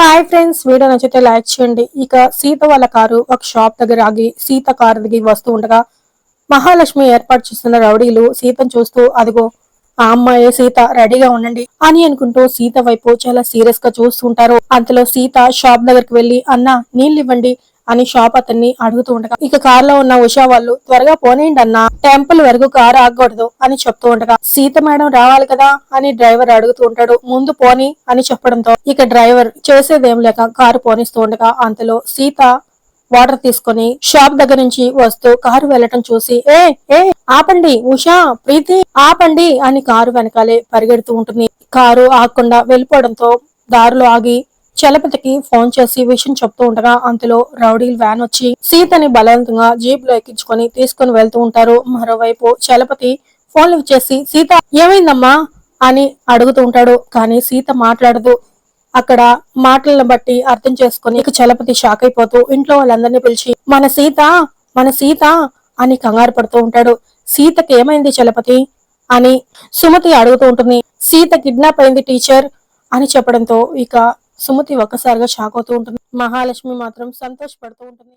Hi friends video నచ్చితే like చేయండి. ఇక సీత వాళ్ళ కారు ఒక షాప్ దగ్గర ఆగి సీత కారు దిగి వస్తూ ఉండగా మహాలక్ష్మి ఏర్పాటు చేస్తున్న రౌడీలు సీతను చూస్తూ అదిగో ఆ అమ్మాయి సీత రెడీగా ఉండండి అని అనుకుంటూ సీత వైపు చాలా సీరియస్గా చూస్తుంటారు. అంతలో సీత షాప్ దగ్గరికి వెళ్ళి అన్న నీళ్ళు ఇవ్వండి. అని షాప్ అతన్ని అడుగుతూ ఉండగా ఇక కార్లో ఉన్న ఉషా వాళ్ళు త్వరగా పోనేయండి అన్న టెంపుల్ వరకు కారు ఆగకూడదు అని చెప్తూ ఉండగా సీత మేడం రావాలి కదా అని డ్రైవర్ అడుగుతూ ఉంటాడు ముందు పోని అని చెప్పడంతో ఇక డ్రైవర్ చేసేదేం లేక కారు పోనిస్తూ ఉండగా అంతలో సీత వాటర్ తీసుకొని షాప్ దగ్గర నుంచి వస్తూ కారు వెళ్ళటం చూసి ఏ ఏ ఆపండి ఉషా ప్రీతి ఆపండి అని కారు వెనకాలే పరిగెడుతూ ఉంటుంది. కారు ఆగకుండా వెళ్ళిపోవడంతో దారిలో ఆగి చలపతికి ఫోన్ చేసి విషయం చెప్తూ ఉండగా అంతలో రౌడీలు వ్యాన్ వచ్చి సీతని బలవంతంగా జీప్లో ఎక్కించుకొని తీసుకొని వెళ్తూ ఉంటారు. మరోవైపు చలపతి ఫోన్ లిఫ్ట్ చేసి సీత ఏమైందమ్మా? అని అడుగుతూ ఉంటాడు. కానీ సీత మాట్లాడదు. అక్కడ మాటలను బట్టి అర్థం చేసుకుని ఇక చలపతి షాక్ అయిపోతూ ఇంట్లో వాళ్ళందరినీ పిలిచి మన సీత మన సీత అని కంగారు పడుతూ ఉంటాడు. సీతకి ఏమైంది చలపతి? అని సుమతి అడుగుతూ ఉంటుంది. సీత కిడ్నాప్ అయింది టీచర్ అని చెప్పడంతో ఇక సుమతి ఒక్కసారిగా షాక్ అవుతూ ఉంటుంది. మహాలక్ష్మి మాత్రం సంతోషపడుతూ ఉంటుంది.